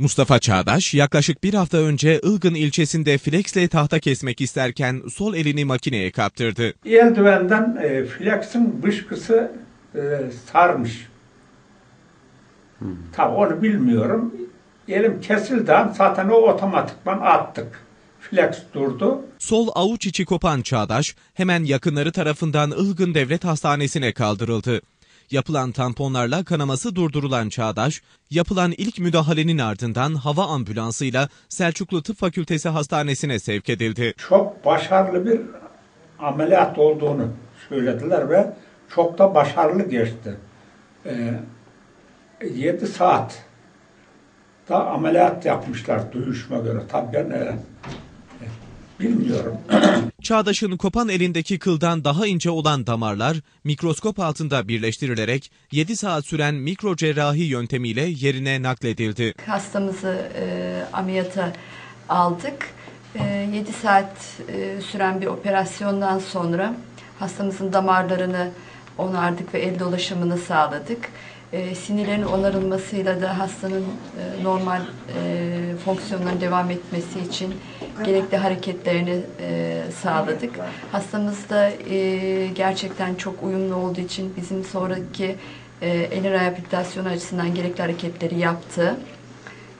Mustafa Çağdaş yaklaşık bir hafta önce Ilgın ilçesinde flexle tahta kesmek isterken sol elini makineye kaptırdı. Eldivenden e, flexin bışkısı e, sarmış. Tabi onu bilmiyorum. Elim kesildi zaten o otomatikman attık. Flex durdu. Sol avuç içi kopan Çağdaş hemen yakınları tarafından Ilgın Devlet Hastanesi'ne kaldırıldı. Yapılan tamponlarla kanaması durdurulan Çağdaş, yapılan ilk müdahalenin ardından hava ambulansıyla Selçuklu Tıp Fakültesi Hastanesi'ne sevk edildi. Çok başarılı bir ameliyat olduğunu söylediler ve çok da başarılı geçti. E, 7 saat da ameliyat yapmışlar duyuşma göre. Tabii ben e, e, bilmiyorum. Çağdaş'ın kopan elindeki kıldan daha ince olan damarlar mikroskop altında birleştirilerek 7 saat süren mikro cerrahi yöntemiyle yerine nakledildi. Hastamızı e, ameliyata aldık. E, 7 saat e, süren bir operasyondan sonra hastamızın damarlarını onardık ve el dolaşımını sağladık. E, sinirlerin onarılmasıyla da hastanın e, normal e, fonksiyonların devam etmesi için gerekli hareketlerini e, sağladık. Hastamız da e, gerçekten çok uyumlu olduğu için bizim sonraki e, el rehabilitasyonu açısından gerekli hareketleri yaptı.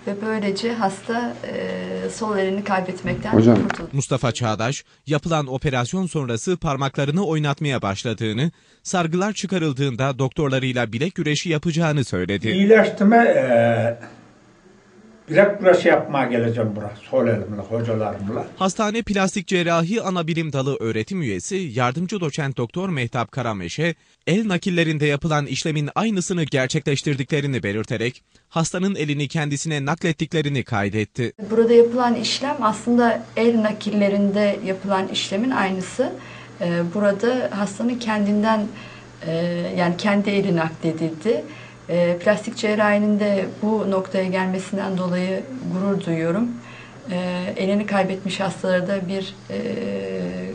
Ve böylece hasta e, sol elini kaybetmekten Hocam. kurtuldu. Mustafa Çağdaş, yapılan operasyon sonrası parmaklarını oynatmaya başladığını, sargılar çıkarıldığında doktorlarıyla bilek güreşi yapacağını söyledi. İyileştime e, bilek güreşi yapmaya geleceğim buraya. Sol elimle, hocalarımla. Hastane Plastik Cerrahi Anabilim Dalı öğretim üyesi yardımcı doçent doktor Mehtap Karameşe, el nakillerinde yapılan işlemin aynısını gerçekleştirdiklerini belirterek hastanın elini kendisine naklettiklerini kaydetti. Burada yapılan işlem aslında el nakillerinde yapılan işlemin aynısı. Ee, Burada hastanın kendinden e, yani kendi eli nakledildi. Ee, Plastik cerrahinin de bu noktaya gelmesinden dolayı gurur duyuyorum. Ee, Elini kaybetmiş hastalara da bir e,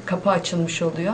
kapı açılmış oluyor.